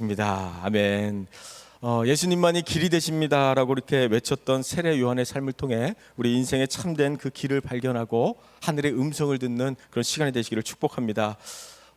입니다. 아멘. 어, 예수님만이 길이 되십니다라고 이렇게 외쳤던 세례 요한의 삶을 통해 우리 인생의 참된 그 길을 발견하고 하늘의 음성을 듣는 그런 시간이 되시기를 축복합니다.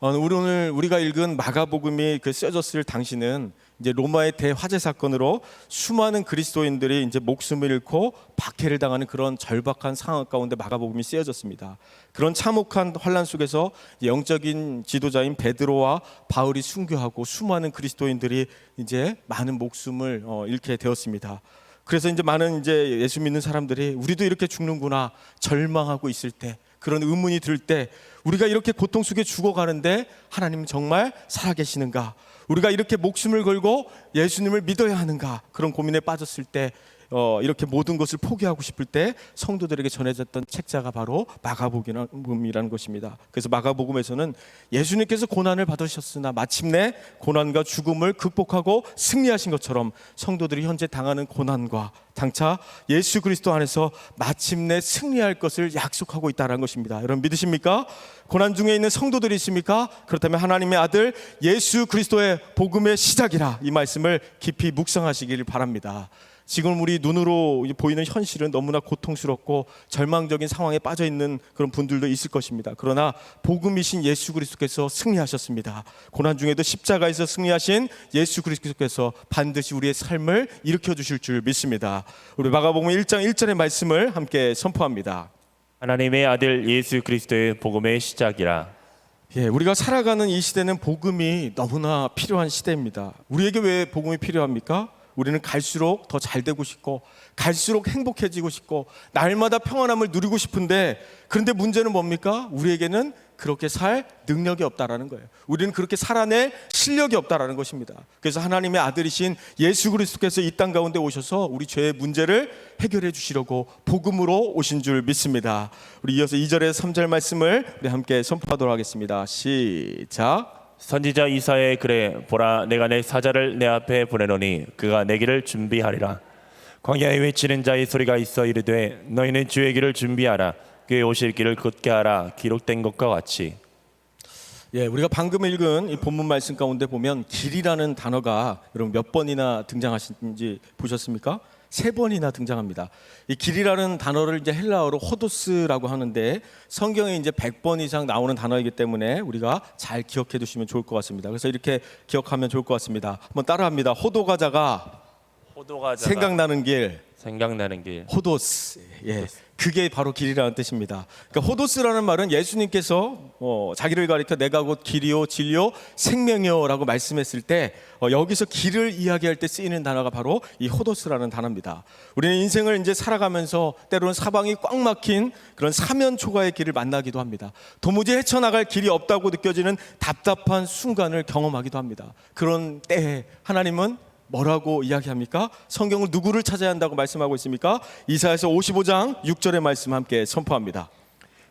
어, 우리 오늘 우리가 읽은 마가복음이 그 쓰여졌을 당시는 이제 로마의 대화재 사건으로 수많은 그리스도인들이 이제 목숨을 잃고 박해를 당하는 그런 절박한 상황 가운데 마가복음이 쓰여졌습니다. 그런 참혹한 환란 속에서 영적인 지도자인 베드로와 바울이 순교하고 수많은 그리스도인들이 이제 많은 목숨을 어, 잃게 되었습니다. 그래서 이제 많은 이제 예수 믿는 사람들이 우리도 이렇게 죽는구나 절망하고 있을 때 그런 의문이 들 때 우리가 이렇게 고통 속에 죽어가는데 하나님 정말 살아계시는가? 우리가 이렇게 목숨을 걸고 예수님을 믿어야 하는가? 그런 고민에 빠졌을 때 어, 이렇게 모든 것을 포기하고 싶을 때 성도들에게 전해졌던 책자가 바로 마가복음이라는 것입니다. 그래서 마가복음에서는 예수님께서 고난을 받으셨으나 마침내 고난과 죽음을 극복하고 승리하신 것처럼 성도들이 현재 당하는 고난과 장차 예수 그리스도 안에서 마침내 승리할 것을 약속하고 있다는 것입니다. 여러분 믿으십니까? 고난 중에 있는 성도들이 있습니까? 그렇다면 하나님의 아들 예수 그리스도의 복음의 시작이라 이 말씀을 깊이 묵상하시기를 바랍니다. 지금 우리 눈으로 보이는 현실은 너무나 고통스럽고 절망적인 상황에 빠져 있는 그런 분들도 있을 것입니다. 그러나 복음이신 예수 그리스도께서 승리하셨습니다. 고난 중에도 십자가에서 승리하신 예수 그리스도께서 반드시 우리의 삶을 일으켜 주실 줄 믿습니다. 우리 마가복음 1장 1절의 말씀을 함께 선포합니다. 하나님의 아들 예수 그리스도의 복음의 시작이라. 예, 우리가 살아가는 이 시대는 복음이 너무나 필요한 시대입니다. 우리에게 왜 복음이 필요합니까? 우리는 갈수록 더 잘 되고 싶고 갈수록 행복해지고 싶고 날마다 평안함을 누리고 싶은데 그런데 문제는 뭡니까? 우리에게는 그렇게 살 능력이 없다라는 거예요. 우리는 그렇게 살아낼 실력이 없다라는 것입니다. 그래서 하나님의 아들이신 예수 그리스도께서 이 땅 가운데 오셔서 우리 죄의 문제를 해결해 주시려고 복음으로 오신 줄 믿습니다. 우리 이어서 2절에서 3절 말씀을 우리 함께 선포하도록 하겠습니다. 시작. 선지자 이사의 그래 보라 내가 내 사자를 내 앞에 보내노니 그가 내 길을 준비하리라. 광야에 외치는 자의 소리가 있어 이르되 너희는 주의 길을 준비하라. 그의 오실 길을 곧게 하라. 기록된 것과 같이. 예, 우리가 방금 읽은 이 본문 말씀 가운데 보면 길이라는 단어가 여러분 몇 번이나 등장하신지 보셨습니까? 세 번이나 등장합니다. 이 길이라는 단어를 이제 헬라어로 호도스라고 하는데 성경에 이제 100번 이상 나오는 단어이기 때문에 우리가 잘 기억해 두시면 좋을 것 같습니다. 그래서 이렇게 기억하면 좋을 것 같습니다. 한번 따라합니다. 호도가자가 호도가 생각나는 길, 생각나는 길. 호도스. 예. 그게 바로 길이라는 뜻입니다. 그러니까 호도스라는 말은 예수님께서 어, 자기를 가리켜 내가 곧 길이요 진리요 생명이요라고 말씀했을 때 어, 여기서 길을 이야기할 때 쓰이는 단어가 바로 이 호도스라는 단어입니다. 우리는 인생을 이제 살아가면서 때로는 사방이 꽉 막힌 그런 사면 초가의 길을 만나기도 합니다. 도무지 헤쳐나갈 길이 없다고 느껴지는 답답한 순간을 경험하기도 합니다. 그런 때에 하나님은 뭐라고 이야기합니까? 성경을 누구를 찾아야 한다고 말씀하고 있습니까? 이사야서 55장 6절의 말씀 함께 선포합니다.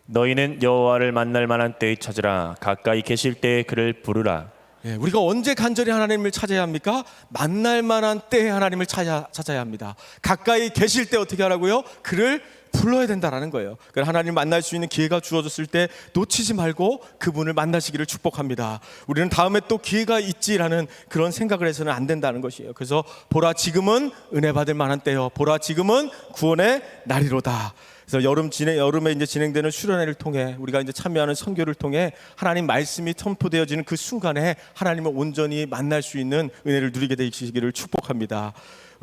너희는 여호와를 만날 만한 때에 찾으라. 가까이 계실 때에 그를 부르라. 예, 우리가 언제 간절히 하나님을 찾아야 합니까? 만날 만한 때에 하나님을 찾아, 찾아야 합니다. 가까이 계실 때 어떻게 하라고요? 그를 불러야 된다라는 거예요. 그래서 하나님 만날 수 있는 기회가 주어졌을 때 놓치지 말고 그분을 만나시기를 축복합니다. 우리는 다음에 또 기회가 있지라는 그런 생각을 해서는 안 된다는 것이에요. 그래서 보라 지금은 은혜 받을 만한 때요. 보라 지금은 구원의 날이로다. 그래서 여름 진행 여름에 이제 진행되는 수련회를 통해 우리가 이제 참여하는 선교를 통해 하나님 말씀이 선포되어지는 그 순간에 하나님을 온전히 만날 수 있는 은혜를 누리게 되시기를 축복합니다.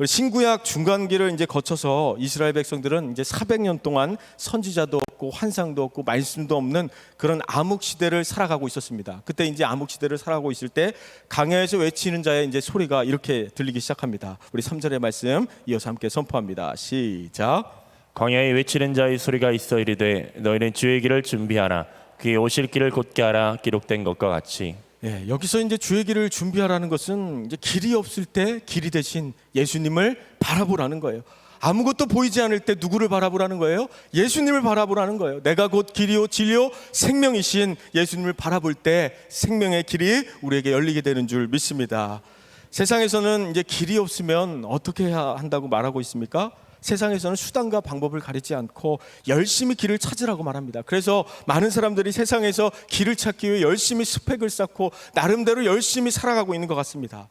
신구약 중간기를 이제 거쳐서 이스라엘 백성들은 이제 400년 동안 선지자도 없고 환상도 없고 말씀도 없는 그런 암흑 시대를 살아가고 있었습니다. 그때 이제 암흑 시대를 살아가고 있을 때 강야에서 외치는 자의 이제 소리가 이렇게 들리기 시작합니다. 우리 3절의 말씀 이어서 함께 선포합니다. 시작. 광야에 외치는 자의 소리가 있어 이르되 너희는 주의 길을 준비하라. 그의 오실 길을 곧게 하라. 기록된 것과 같이. 예, 여기서 이제 주의 길을 준비하라는 것은 이제 길이 없을 때 길이 대신 예수님을 바라보라는 거예요. 아무것도 보이지 않을 때 누구를 바라보라는 거예요? 예수님을 바라보라는 거예요. 내가 곧 길이요 진리요 생명이신 예수님을 바라볼 때 생명의 길이 우리에게 열리게 되는 줄 믿습니다. 세상에서는 이제 길이 없으면 어떻게 해야 한다고 말하고 있습니까? 세상에서는 수단과 방법을 가리지 않고 열심히 길을 찾으라고 말합니다. 그래서 많은 사람들이 세상에서 길을 찾기 위해 열심히 스펙을 쌓고 나름대로 열심히 살아가고 있는 것 같습니다.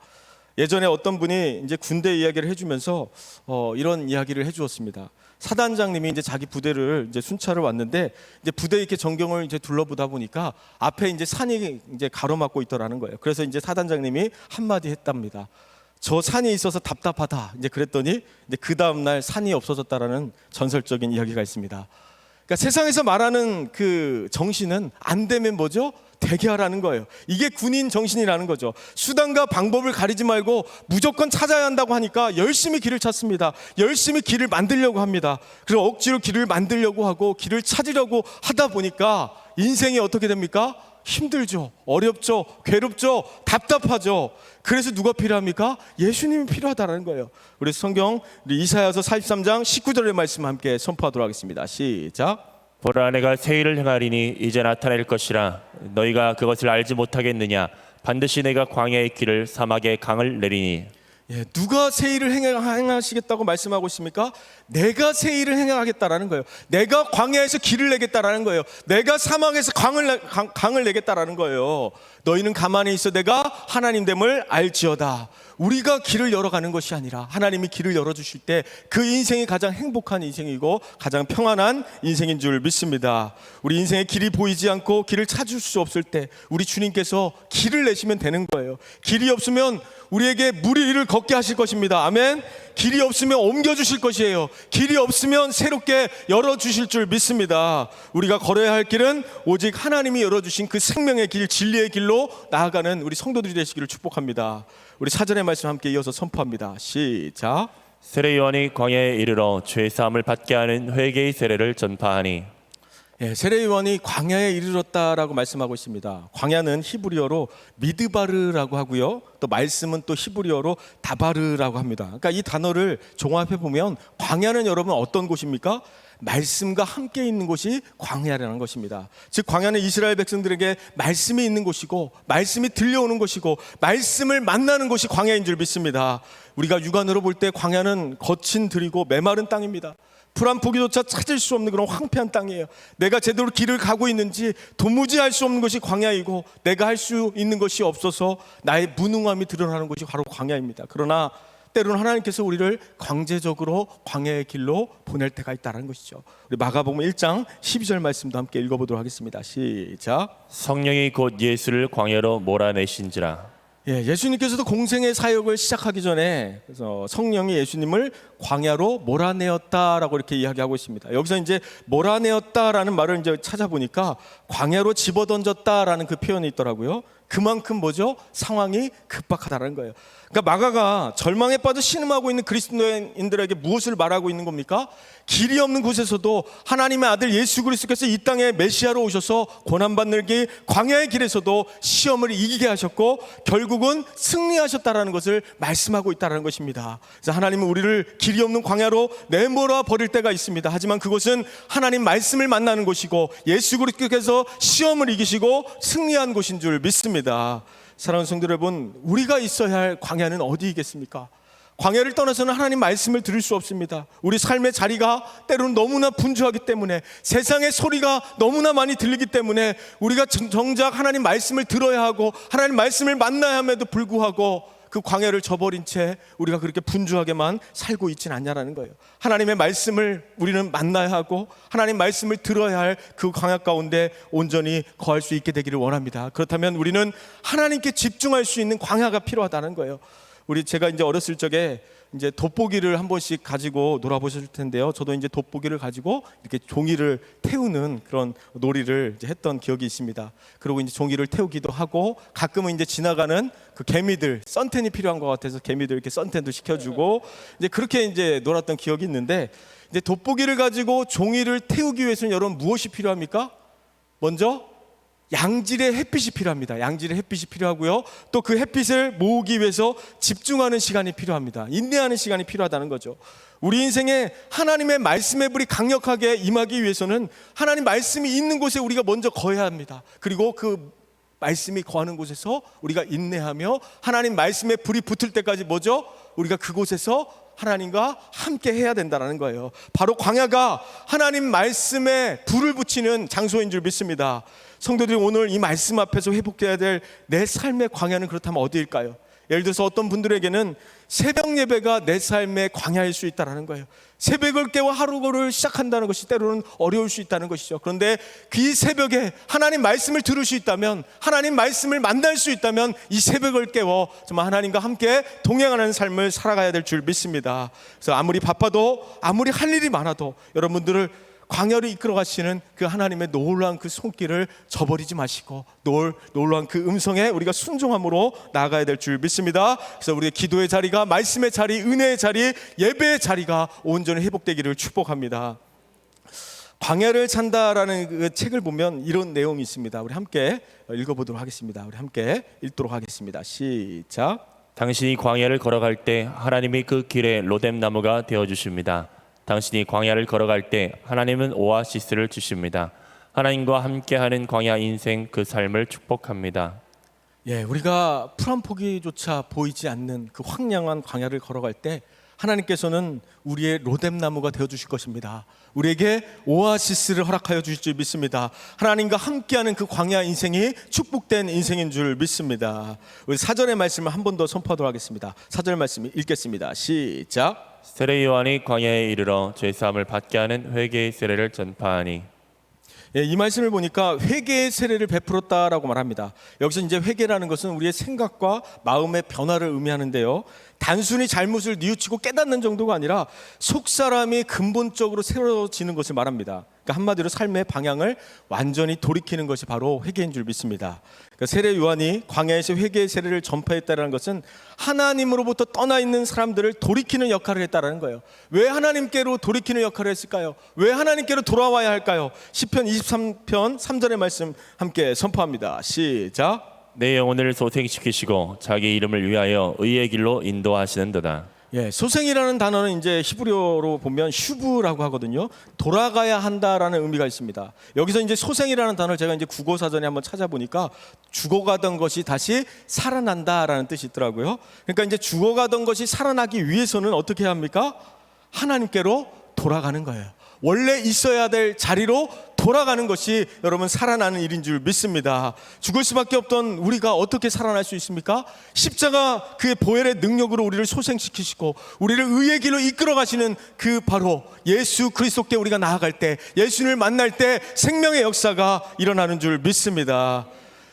예전에 어떤 분이 이제 군대 이야기를 해주면서 어, 이런 이야기를 해주었습니다. 사단장님이 이제 자기 부대를 이제 순찰을 왔는데 이제 부대 이렇게 전경을 이제 둘러보다 보니까 앞에 이제 산이 이제 가로막고 있더라는 거예요. 그래서 이제 사단장님이 한마디 했답니다. 저 산이 있어서 답답하다. 이제 그랬더니 이제 그 다음 날 산이 없어졌다라는 전설적인 이야기가 있습니다. 그러니까 세상에서 말하는 그 정신은 안 되면 뭐죠? 되게 하라는 거예요. 이게 군인 정신이라는 거죠. 수단과 방법을 가리지 말고 무조건 찾아야 한다고 하니까 열심히 길을 찾습니다. 열심히 길을 만들려고 합니다. 그리고 억지로 길을 만들려고 하고 길을 찾으려고 하다 보니까 인생이 어떻게 됩니까? 힘들죠. 어렵죠. 괴롭죠. 답답하죠. 그래서 누가 필요합니까? 예수님이 필요하다는 거예요. 우리 성경 이사야서 43장 19절의 말씀 함께 선포하도록 하겠습니다. 시작. 보라 내가 새 일을 행하리니 이제 나타낼 것이라 너희가 그것을 알지 못하겠느냐 반드시 내가 광야의 길을 사막의 강을 내리니 예, 누가 새 일을 행하- 행하시겠다고 말씀하고 있습니까? 내가 새 일을 행하겠다라는 거예요. 내가 광야에서 길을 내겠다라는 거예요. 내가 사막에서 강을 내- 강, 강을 내겠다라는 거예요. 너희는 가만히 있어 내가 하나님 됨을 알지어다. 우리가 길을 열어가는 것이 아니라 하나님이 길을 열어주실 때 그 인생이 가장 행복한 인생이고 가장 평안한 인생인 줄 믿습니다. 우리 인생의 길이 보이지 않고 길을 찾을 수 없을 때 우리 주님께서 길을 내시면 되는 거예요. 길이 없으면 우리에게 무리 위를 걷게 하실 것입니다. 아멘. 길이 없으면 옮겨 주실 것이에요. 길이 없으면 새롭게 열어 주실 줄 믿습니다. 우리가 걸어야 할 길은 오직 하나님이 열어 주신 그 생명의 길, 진리의 길로 나아가는 우리 성도들이 되시기를 축복합니다. 우리 사전의 말씀 함께 이어서 선포합니다. 시작. 세례 요한이 광야에 이르러 죄 사함을 받게 하는 회개의 세례를 전파하니 예, 세례 요한이 광야에 이르렀다라고 말씀하고 있습니다. 광야는 히브리어로 미드바르라고 하고요. 또 말씀은 또 히브리어로 다바르라고 합니다. 그러니까 이 단어를 종합해 보면 광야는 여러분 어떤 곳입니까? 말씀과 함께 있는 곳이 광야라는 것입니다. 즉 광야는 이스라엘 백성들에게 말씀이 있는 곳이고 말씀이 들려오는 곳이고 말씀을 만나는 곳이 광야인 줄 믿습니다. 우리가 육안으로 볼 때 광야는 거친 들이고 메마른 땅입니다. 풀한 포기조차 찾을 수 없는 그런 황폐한 땅이에요. 내가 제대로 길을 가고 있는지 도무지 알 수 없는 것이 광야이고 내가 할 수 있는 것이 없어서 나의 무능함이 드러나는 것이 바로 광야입니다. 그러나 때로는 하나님께서 우리를 강제적으로 광야의 길로 보낼 때가 있다는 것이죠. 우리 마가복음 1장 12절 말씀도 함께 읽어보도록 하겠습니다. 시작. 성령이 곧 예수를 광야로 몰아내신지라 예, 예수님께서도 공생의 사역을 시작하기 전에 그래서 성령이 예수님을 광야로 몰아내었다라고 이렇게 이야기하고 있습니다. 여기서 이제 몰아내었다라는 말을 이제 찾아보니까 광야로 집어던졌다라는 그 표현이 있더라고요. 그만큼 뭐죠? 상황이 급박하다는 거예요. 그러니까 마가가 절망에 빠져 신음하고 있는 그리스도인들에게 무엇을 말하고 있는 겁니까? 길이 없는 곳에서도 하나님의 아들 예수 그리스도께서 이 땅에 메시아로 오셔서 고난 받는 길 광야의 길에서도 시험을 이기게 하셨고 결국은 승리하셨다라는 것을 말씀하고 있다라는 것입니다. 그래서 하나님은 우리를 길이 없는 광야로 내몰아 버릴 때가 있습니다. 하지만 그곳은 하나님 말씀을 만나는 곳이고 예수 그리스도께서 시험을 이기시고 승리한 곳인 줄 믿습니다. 사랑하는 성도 여러분, 우리가 있어야 할 광야는 어디이겠습니까? 광야를 떠나서는 하나님 말씀을 들을 수 없습니다. 우리 삶의 자리가 때로는 너무나 분주하기 때문에 세상의 소리가 너무나 많이 들리기 때문에 우리가 정- 정작 하나님 말씀을 들어야 하고 하나님 말씀을 만나야 함에도 불구하고 그 광야를 저버린 채 우리가 그렇게 분주하게만 살고 있지는 않냐라는 거예요. 하나님의 말씀을 우리는 만나야 하고 하나님 말씀을 들어야 할 그 광야 가운데 온전히 거할 수 있게 되기를 원합니다. 그렇다면 우리는 하나님께 집중할 수 있는 광야가 필요하다는 거예요. 우리 제가 이제 어렸을 적에 이제 돋보기를 한 번씩 가지고 놀아보셨을 텐데요. 저도 이제 돋보기를 가지고 이렇게 종이를 태우는 그런 놀이를 했던 기억이 있습니다. 그리고 이제 종이를 태우기도 하고 가끔은 이제 지나가는 그 개미들 썬텐이 필요한 것 같아서 개미들 이렇게 썬텐도 시켜주고 이제 그렇게 이제 놀았던 기억이 있는데 이제 돋보기를 가지고 종이를 태우기 위해서는 여러분 무엇이 필요합니까? 먼저 양질의 햇빛이 필요합니다. 양질의 햇빛이 필요하고요. 또 그 햇빛을 모으기 위해서 집중하는 시간이 필요합니다. 인내하는 시간이 필요하다는 거죠. 우리 인생에 하나님의 말씀의 불이 강력하게 임하기 위해서는 하나님 말씀이 있는 곳에 우리가 먼저 거해야 합니다. 그리고 그 말씀이 거하는 곳에서 우리가 인내하며 하나님 말씀의 불이 붙을 때까지 뭐죠? 우리가 그곳에서 하나님과 함께 해야 된다는 거예요. 바로 광야가 하나님 말씀에 불을 붙이는 장소인 줄 믿습니다. 성도들이 오늘 이 말씀 앞에서 회복돼야 될 내 삶의 광야는 그렇다면 어디일까요? 예를 들어서 어떤 분들에게는 새벽 예배가 내 삶의 광야일 수 있다라는 거예요. 새벽을 깨워 하루를 시작한다는 것이 때로는 어려울 수 있다는 것이죠. 그런데 그 새벽에 하나님 말씀을 들을 수 있다면, 하나님 말씀을 만날 수 있다면 이 새벽을 깨워 정말 하나님과 함께 동행하는 삶을 살아가야 될 줄 믿습니다. 그래서 아무리 바빠도 아무리 할 일이 많아도 여러분들을 광야를 이끌어 가시는 그 하나님의 놀라운 그 손길을 저버리지 마시고 놀, 놀라운 그 음성에 우리가 순종함으로 나아가야 될 줄 믿습니다. 그래서 우리의 기도의 자리가 말씀의 자리, 은혜의 자리, 예배의 자리가 온전히 회복되기를 축복합니다. 광야를 찬다라는 그 책을 보면 이런 내용이 있습니다. 우리 함께 읽어보도록 하겠습니다. 우리 함께 읽도록 하겠습니다. 시작. 당신이 광야를 걸어갈 때 하나님이 그 길에 로뎀 나무가 되어 주십니다. 당신이 광야를 걸어갈 때 하나님은 오아시스를 주십니다. 하나님과 함께하는 광야 인생 그 삶을 축복합니다. 예, 우리가 풀 한 포기조차 보이지 않는 그 황량한 광야를 걸어갈 때 하나님께서는 우리의 로뎀 나무가 되어 주실 것입니다. 우리에게 오아시스를 허락하여 주실 줄 믿습니다. 하나님과 함께하는 그 광야 인생이 축복된 인생인 줄 믿습니다. 우리 사절의 말씀을 한 번 더 선포하도록 하겠습니다. 사절 말씀 읽겠습니다. 시작. 세례 요한이 광야에 이르러 죄 사함을 받게 하는 회개의 세례를 전파하니 예, 이 말씀을 보니까 회개의 세례를 베풀었다라고 말합니다. 여기서 이제 회개라는 것은 우리의 생각과 마음의 변화를 의미하는데요. 단순히 잘못을 뉘우치고 깨닫는 정도가 아니라 속 사람이 근본적으로 새로워지는 것을 말합니다. 그러니까 한마디로 삶의 방향을 완전히 돌이키는 것이 바로 회개인 줄 믿습니다. 그러니까 세례 요한이 광야에서 회개의 세례를 전파했다는 것은 하나님으로부터 떠나 있는 사람들을 돌이키는 역할을 했다는 거예요. 왜 하나님께로 돌이키는 역할을 했을까요? 왜 하나님께로 돌아와야 할까요? 시편 23편 3절의 말씀 함께 선포합니다. 시작. 내 영혼을 소생시키시고 자기 이름을 위하여 의의 길로 인도하시는도다. 예, 소생이라는 단어는 이제 히브리어로 보면 슈브라고 하거든요. 돌아가야 한다라는 의미가 있습니다. 여기서 이제 소생이라는 단어를 제가 이제 국어 사전에 한번 찾아보니까 죽어가던 것이 다시 살아난다라는 뜻이 있더라고요. 그러니까 이제 죽어가던 것이 살아나기 위해서는 어떻게 합니까? 하나님께로 돌아가는 거예요. 원래 있어야 될 자리로 돌아가는 것이 여러분 살아나는 일인 줄 믿습니다. 죽을 수밖에 없던 우리가 어떻게 살아날 수 있습니까? 십자가 그의 보혈의 능력으로 우리를 소생시키시고 우리를 의의 길로 이끌어 가시는 그 바로 예수 그리스도께 우리가 나아갈 때 예수님을 만날 때 생명의 역사가 일어나는 줄 믿습니다.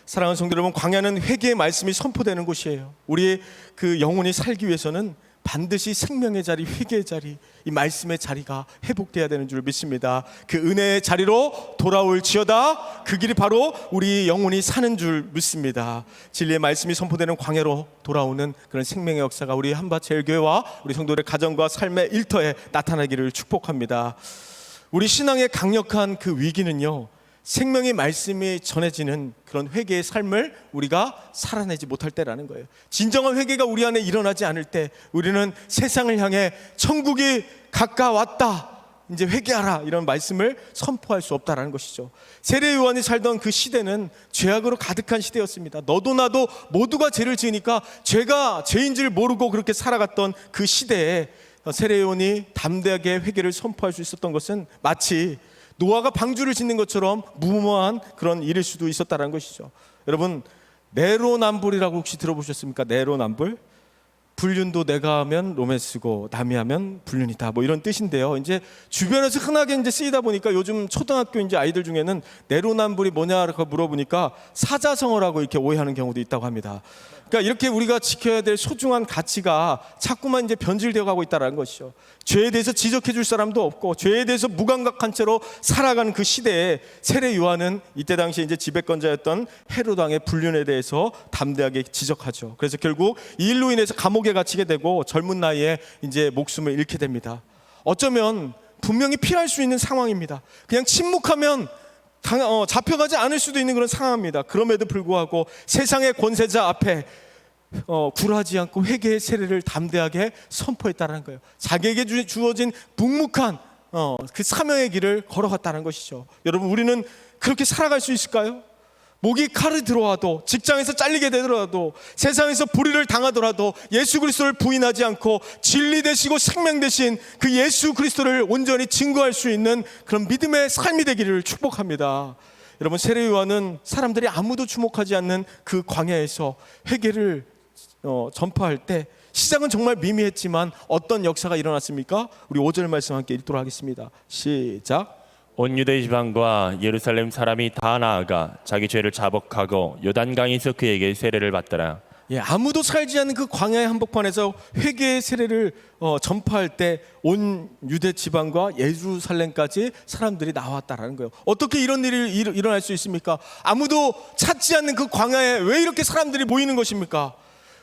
사랑하는 성도 여러분, 광야는 회개의 말씀이 선포되는 곳이에요. 우리의 그 영혼이 살기 위해서는 반드시 생명의 자리, 회개의 자리, 이 말씀의 자리가 회복돼야 되는 줄 믿습니다. 그 은혜의 자리로 돌아올지어다. 그 길이 바로 우리 영혼이 사는 줄 믿습니다. 진리의 말씀이 선포되는 광야로 돌아오는 그런 생명의 역사가 우리 한밭제일교회와 우리 성도들의 가정과 삶의 일터에 나타나기를 축복합니다. 우리 신앙의 강력한 그 위기는요. 생명의 말씀이 전해지는 그런 회개의 삶을 우리가 살아내지 못할 때라는 거예요. 진정한 회개가 우리 안에 일어나지 않을 때 우리는 세상을 향해 천국이 가까웠다. 이제 회개하라 이런 말씀을 선포할 수 없다라는 것이죠. 세례 요한이 살던 그 시대는 죄악으로 가득한 시대였습니다. 너도 나도 모두가 죄를 지으니까 죄가 죄인 줄 모르고 그렇게 살아갔던 그 시대에 세례 요한이 담대하게 회개를 선포할 수 있었던 것은 마치 노아가 방주를 짓는 것처럼 무모한 그런 일일 수도 있었다는 것이죠. 여러분 내로남불이라고 혹시 들어보셨습니까? 내로남불? 불륜도 내가 하면 로맨스고 남이 하면 불륜이다. 뭐 이런 뜻인데요. 이제 주변에서 흔하게 이제 쓰이다 보니까 요즘 초등학교 이제 아이들 중에는 내로남불이 뭐냐라고 물어보니까 사자성어라고 이렇게 오해하는 경우도 있다고 합니다. 그러니까 이렇게 우리가 지켜야 될 소중한 가치가 자꾸만 이제 변질되어 가고 있다는 것이죠. 죄에 대해서 지적해 줄 사람도 없고 죄에 대해서 무감각한 채로 살아가는 그 시대에 세례 요한은 이때 당시 이제 지배권자였던 헤롯 왕의 불륜에 대해서 담대하게 지적하죠. 그래서 결국 이 일로 인해서 감옥에 갇히게 되고 젊은 나이에 이제 목숨을 잃게 됩니다. 어쩌면 분명히 피할 수 있는 상황입니다. 그냥 침묵하면 당, 어, 잡혀가지 않을 수도 있는 그런 상황입니다. 그럼에도 불구하고 세상의 권세자 앞에 어, 굴하지 않고 회개의 세례를 담대하게 선포했다는 거예요. 자기에게 주, 주어진 묵묵한 어, 그 사명의 길을 걸어갔다는 것이죠. 여러분 우리는 그렇게 살아갈 수 있을까요? 목이 칼을 들어와도 직장에서 잘리게 되더라도 세상에서 불의를 당하더라도 예수 그리스도를 부인하지 않고 진리 되시고 생명 되신 그 예수 그리스도를 온전히 증거할 수 있는 그런 믿음의 삶이 되기를 축복합니다. 여러분 세례 요한은 사람들이 아무도 주목하지 않는 그 광야에서 회개를 어, 전파할 때 시작은 정말 미미했지만 어떤 역사가 일어났습니까? 우리 5절 말씀 함께 읽도록 하겠습니다. 시작. 온 유대 지방과 예루살렘 사람이 다 나아가 자기 죄를 자복하고 요단강에서 그에게 세례를 받더라. 예, 아무도 살지 않는 그 광야의 한복판에서 회개의 세례를 어, 전파할 때 온 유대 지방과 예루살렘까지 사람들이 나왔다라는 거예요. 어떻게 이런 일이 일- 일어날 수 있습니까? 아무도 찾지 않는 그 광야에 왜 이렇게 사람들이 모이는 것입니까?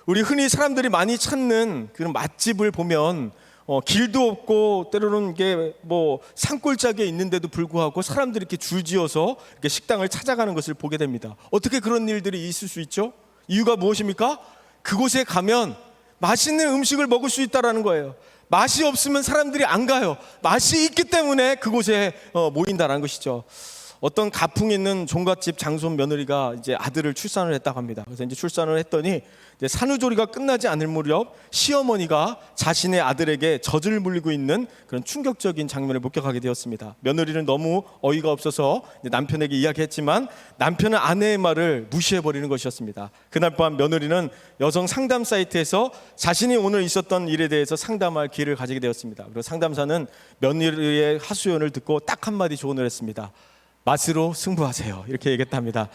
우리 흔히 사람들이 많이 찾는 그런 맛집을 보면 어, 길도 없고 때로는 이게 뭐 산골짜기에 있는데도 불구하고 사람들이 이렇게 줄지어서 이렇게 식당을 찾아가는 것을 보게 됩니다. 어떻게 그런 일들이 있을 수 있죠? 이유가 무엇입니까? 그곳에 가면 맛있는 음식을 먹을 수 있다라는 거예요. 맛이 없으면 사람들이 안 가요. 맛이 있기 때문에 그곳에 어, 모인다라는 것이죠. 어떤 가풍 있는 종갓집 장손 며느리가 이제 아들을 출산을 했다고 합니다. 그래서 이제 출산을 했더니 산후조리가 끝나지 않을 무렵 시어머니가 자신의 아들에게 젖을 물리고 있는 그런 충격적인 장면을 목격하게 되었습니다. 며느리는 너무 어이가 없어서 남편에게 이야기했지만 남편은 아내의 말을 무시해 버리는 것이었습니다. 그날 밤 며느리는 여성 상담 사이트에서 자신이 오늘 있었던 일에 대해서 상담할 기회를 가지게 되었습니다. 그리고 상담사는 며느리의 하소연을 듣고 딱 한마디 조언을 했습니다. 맛으로 승부하세요. 이렇게 얘기했답니다.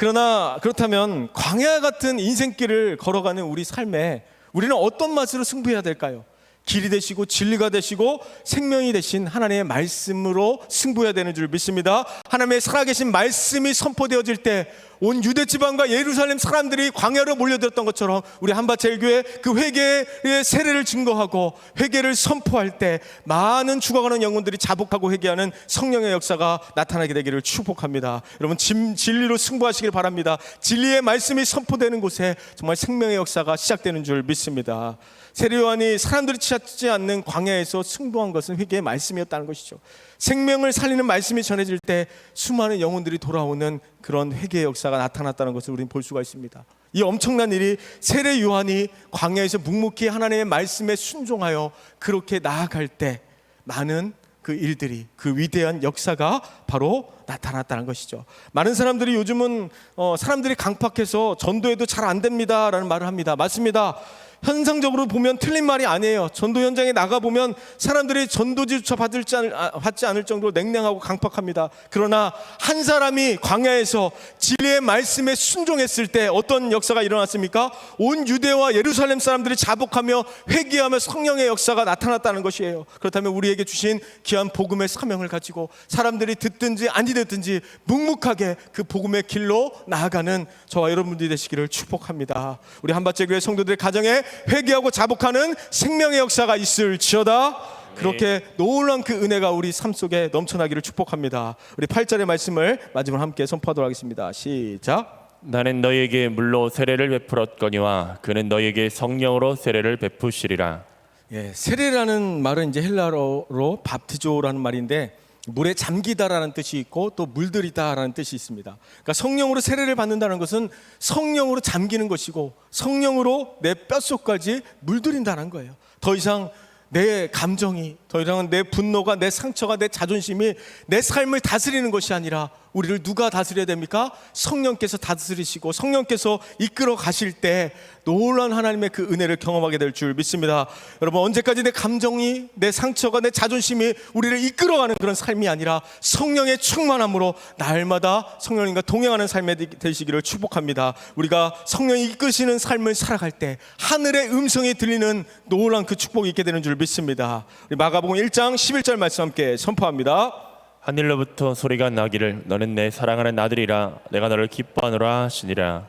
그러나 그렇다면 광야 같은 인생길을 걸어가는 우리 삶에 우리는 어떤 맛으로 승부해야 될까요? 길이 되시고 진리가 되시고 생명이 되신 하나님의 말씀으로 승부해야 되는 줄 믿습니다. 하나님의 살아계신 말씀이 선포되어질 때 온 유대 지방과 예루살렘 사람들이 광야로 몰려들었던 것처럼 우리 한바첼교회 그 회개의 세례를 증거하고 회개를 선포할 때 많은 죽어가는 영혼들이 자복하고 회개하는 성령의 역사가 나타나게 되기를 축복합니다. 여러분 진, 진리로 승부하시길 바랍니다. 진리의 말씀이 선포되는 곳에 정말 생명의 역사가 시작되는 줄 믿습니다. 세례 요한이 사람들이 찾지 않는 광야에서 승부한 것은 회개의 말씀이었다는 것이죠. 생명을 살리는 말씀이 전해질 때 수많은 영혼들이 돌아오는 그런 회개의 역사가 나타났다는 것을 우리는 볼 수가 있습니다. 이 엄청난 일이 세례 요한이 광야에서 묵묵히 하나님의 말씀에 순종하여 그렇게 나아갈 때 많은 그 일들이 그 위대한 역사가 바로 나타났다는 것이죠. 많은 사람들이 요즘은 어, 사람들이 강팍해서 전도해도 잘 안 됩니다라는 말을 합니다. 맞습니다. 현상적으로 보면 틀린 말이 아니에요. 전도 현장에 나가 보면 사람들이 전도지조차 받을지 않을, 아, 받지 않을 정도로 냉랭하고 강팍합니다. 그러나 한 사람이 광야에서 진리의 말씀에 순종했을 때 어떤 역사가 일어났습니까? 온 유대와 예루살렘 사람들이 자복하며 회개하며 성령의 역사가 나타났다는 것이에요. 그렇다면 우리에게 주신 귀한 복음의 사명을 가지고 사람들이 듣든지 아니 듣든지 묵묵하게 그 복음의 길로 나아가는 저와 여러분들이 되시기를 축복합니다. 우리 한밭제 교회 성도들의 가정에 회개하고 자복하는 생명의 역사가 있을지어다. 그렇게 놀라운 그 은혜가 우리 삶 속에 넘쳐나기를 축복합니다. 우리 8절의 말씀을 마지막으로 함께 선포하도록 하겠습니다. 시작. 나는 너희에게 물로 세례를 베풀었거니와 그는 너희에게 성령으로 세례를 베푸시리라. 예, 세례라는 말은 이제 헬라어로 밥티조라는 말인데 물에 잠기다라는 뜻이 있고 또 물들이다라는 뜻이 있습니다. 그러니까 성령으로 세례를 받는다는 것은 성령으로 잠기는 것이고 성령으로 내 뼛속까지 물들인다는 거예요. 더 이상 내 감정이 더 이상은 내 분노가 내 상처가 내 자존심이 내 삶을 다스리는 것이 아니라 우리를 누가 다스려야 됩니까? 성령께서 다스리시고 성령께서 이끌어 가실 때 놀라운 하나님의 그 은혜를 경험하게 될 줄 믿습니다. 여러분 언제까지 내 감정이 내 상처가 내 자존심이 우리를 이끌어가는 그런 삶이 아니라 성령의 충만함으로 날마다 성령님과 동행하는 삶이 되시기를 축복합니다. 우리가 성령이 이끄시는 삶을 살아갈 때 하늘의 음성이 들리는 놀라운 그 축복이 있게 되는 줄 믿습니다. 마가복음 1장 11절 말씀 함께 선포합니다. 하늘로부터 소리가 나기를 너는 내 사랑하는 아들이라 내가 너를 기뻐하노라 하시니라.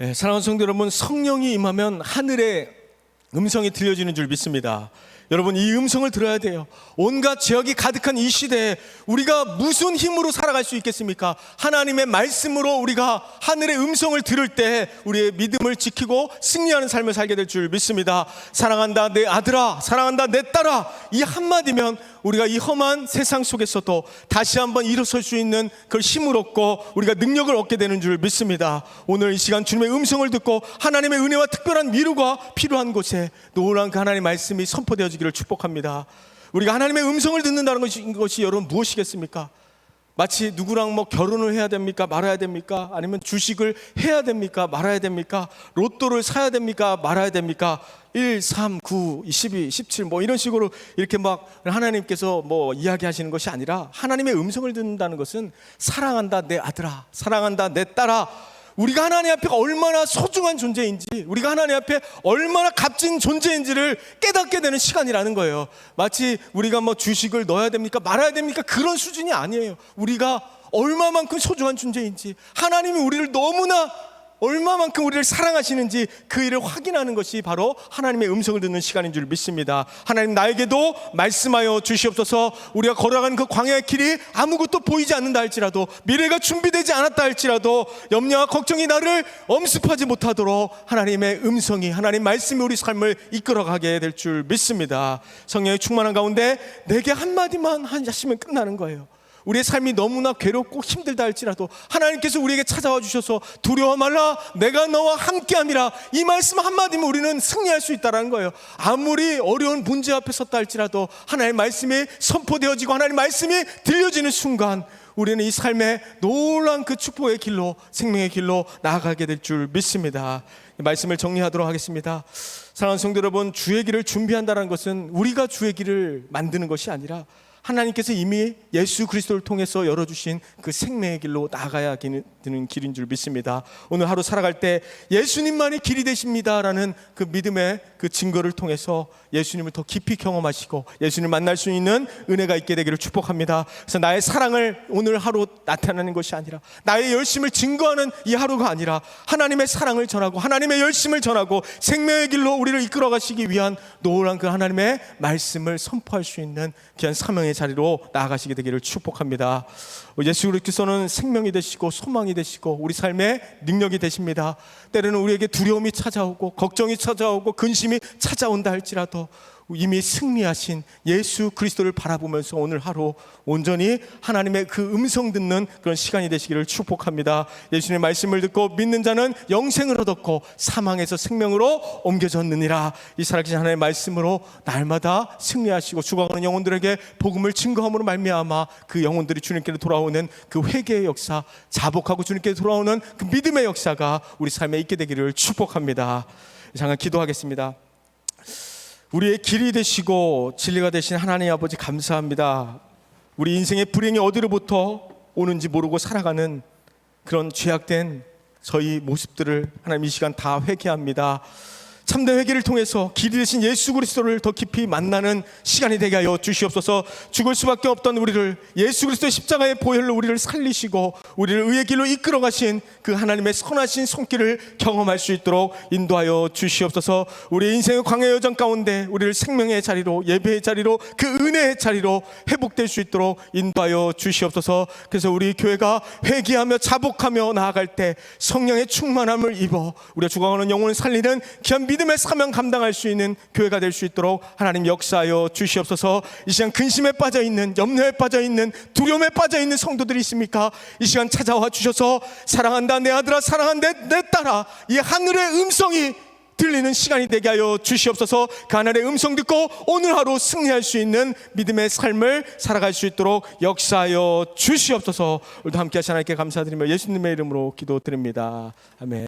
예, 사랑하는 성도 여러분, 성령이 임하면 하늘의 음성이 들려지는 줄 믿습니다. 여러분 이 음성을 들어야 돼요. 온갖 죄악이 가득한 이 시대에 우리가 무슨 힘으로 살아갈 수 있겠습니까? 하나님의 말씀으로 우리가 하늘의 음성을 들을 때 우리의 믿음을 지키고 승리하는 삶을 살게 될 줄 믿습니다. 사랑한다 내 아들아, 사랑한다 내 딸아 이 한마디면 우리가 이 험한 세상 속에서도 다시 한번 일어설 수 있는 그 힘을 얻고 우리가 능력을 얻게 되는 줄 믿습니다. 오늘 이 시간 주님의 음성을 듣고 하나님의 은혜와 특별한 위로가 필요한 곳에 놀라운 그 하나님의 말씀이 선포되어지기를 축복합니다. 우리가 하나님의 음성을 듣는다는 것이, 것이 여러분 무엇이겠습니까? 마치 누구랑 뭐 결혼을 해야 됩니까? 말아야 됩니까? 아니면 주식을 해야 됩니까? 말아야 됩니까? 로또를 사야 됩니까? 말아야 됩니까? 1, 3, 9, 12, 17 뭐 이런 식으로 이렇게 막 하나님께서 뭐 이야기하시는 것이 아니라 하나님의 음성을 듣는다는 것은 사랑한다 내 아들아, 사랑한다 내 딸아. 우리가 하나님 앞에 얼마나 소중한 존재인지, 우리가 하나님 앞에 얼마나 값진 존재인지를 깨닫게 되는 시간이라는 거예요. 마치 우리가 뭐 주식을 넣어야 됩니까? 말아야 됩니까? 그런 수준이 아니에요. 우리가 얼마만큼 소중한 존재인지, 하나님이 우리를 너무나 얼마만큼 우리를 사랑하시는지 그 일을 확인하는 것이 바로 하나님의 음성을 듣는 시간인 줄 믿습니다. 하나님 나에게도 말씀하여 주시옵소서 우리가 걸어가는 그 광야의 길이 아무것도 보이지 않는다 할지라도 미래가 준비되지 않았다 할지라도 염려와 걱정이 나를 엄습하지 못하도록 하나님의 음성이 하나님 말씀이 우리 삶을 이끌어가게 될 줄 믿습니다. 성령의 충만한 가운데 내게 한마디만 하시면 끝나는 거예요. 우리의 삶이 너무나 괴롭고 힘들다 할지라도 하나님께서 우리에게 찾아와 주셔서 두려워 말라. 내가 너와 함께함이라. 이 말씀 한마디면 우리는 승리할 수 있다는 거예요. 아무리 어려운 문제 앞에 섰다 할지라도 하나님의 말씀이 선포되어지고 하나님의 말씀이 들려지는 순간 우리는 이 삶의 놀란 그 축복의 길로 생명의 길로 나아가게 될 줄 믿습니다. 이 말씀을 정리하도록 하겠습니다. 사랑하는 성도 여러분 주의 길을 준비한다는 것은 우리가 주의 길을 만드는 것이 아니라 하나님께서 이미 예수 그리스도를 통해서 열어주신 그 생명의 길로 나아가야 되는 길인 줄 믿습니다. 오늘 하루 살아갈 때 예수님만이 길이 되십니다라는 그 믿음의 그 증거를 통해서 예수님을 더 깊이 경험하시고 예수님을 만날 수 있는 은혜가 있게 되기를 축복합니다. 그래서 나의 사랑을 오늘 하루 나타내는 것이 아니라 나의 열심을 증거하는 이 하루가 아니라 하나님의 사랑을 전하고 하나님의 열심을 전하고 생명의 길로 우리를 이끌어 가시기 위한 노란 그 하나님의 말씀을 선포할 수 있는 귀한 사명의 자리로 나아가시게 되기를 축복합니다. 예수 그리스도는 생명이 되시고 소망이 되시고 우리 삶의 능력이 되십니다. 때로는 우리에게 두려움이 찾아오고 걱정이 찾아오고 근심이 찾아온다 할지라도 이미 승리하신 예수 그리스도를 바라보면서 오늘 하루 온전히 하나님의 그 음성 듣는 그런 시간이 되시기를 축복합니다. 예수님의 말씀을 듣고 믿는 자는 영생을 얻었고 사망에서 생명으로 옮겨졌느니라. 이 살아계신 하나님의 말씀으로 날마다 승리하시고 죽어가는 영혼들에게 복음을 증거함으로 말미암아 그 영혼들이 주님께로 돌아오는 그 회개의 역사, 자복하고 주님께 돌아오는 그 믿음의 역사가 우리 삶에 있게 되기를 축복합니다. 잠깐 기도하겠습니다. 우리의 길이 되시고 진리가 되신 하나님 아버지 감사합니다. 우리 인생의 불행이 어디로부터 오는지 모르고 살아가는 그런 죄악된 저희 모습들을 하나님 이 시간 다 회개합니다. 참된 회개를 통해서 길이 되신 예수 그리스도를 더 깊이 만나는 시간이 되게 하여 주시옵소서. 죽을 수밖에 없던 우리를 예수 그리스도의 십자가의 보혈로 우리를 살리시고 우리를 의의 길로 이끌어 가신 그 하나님의 선하신 손길을 경험할 수 있도록 인도하여 주시옵소서. 우리 인생의 광야 여정 가운데 우리를 생명의 자리로 예배의 자리로 그 은혜의 자리로 회복될 수 있도록 인도하여 주시옵소서. 그래서 우리 교회가 회개하며 자복하며 나아갈 때 성령의 충만함을 입어 우리가 죽어가는 영혼을 살리는 귀한 믿음의 사명 감당할 수 있는 교회가 될 수 있도록 하나님 역사하여 주시옵소서. 이 시간 근심에 빠져 있는 염려에 빠져 있는 두려움에 빠져 있는 성도들이 있습니까? 이 시간 찾아와 주셔서 사랑한다 내 아들아 사랑한다 내 딸아 이 하늘의 음성이 들리는 시간이 되게 하여 주시옵소서. 그 하늘의 음성 듣고 오늘 하루 승리할 수 있는 믿음의 삶을 살아갈 수 있도록 역사하여 주시옵소서. 오늘도 함께 하시 하나님께 감사드리며 예수님의 이름으로 기도드립니다. 아멘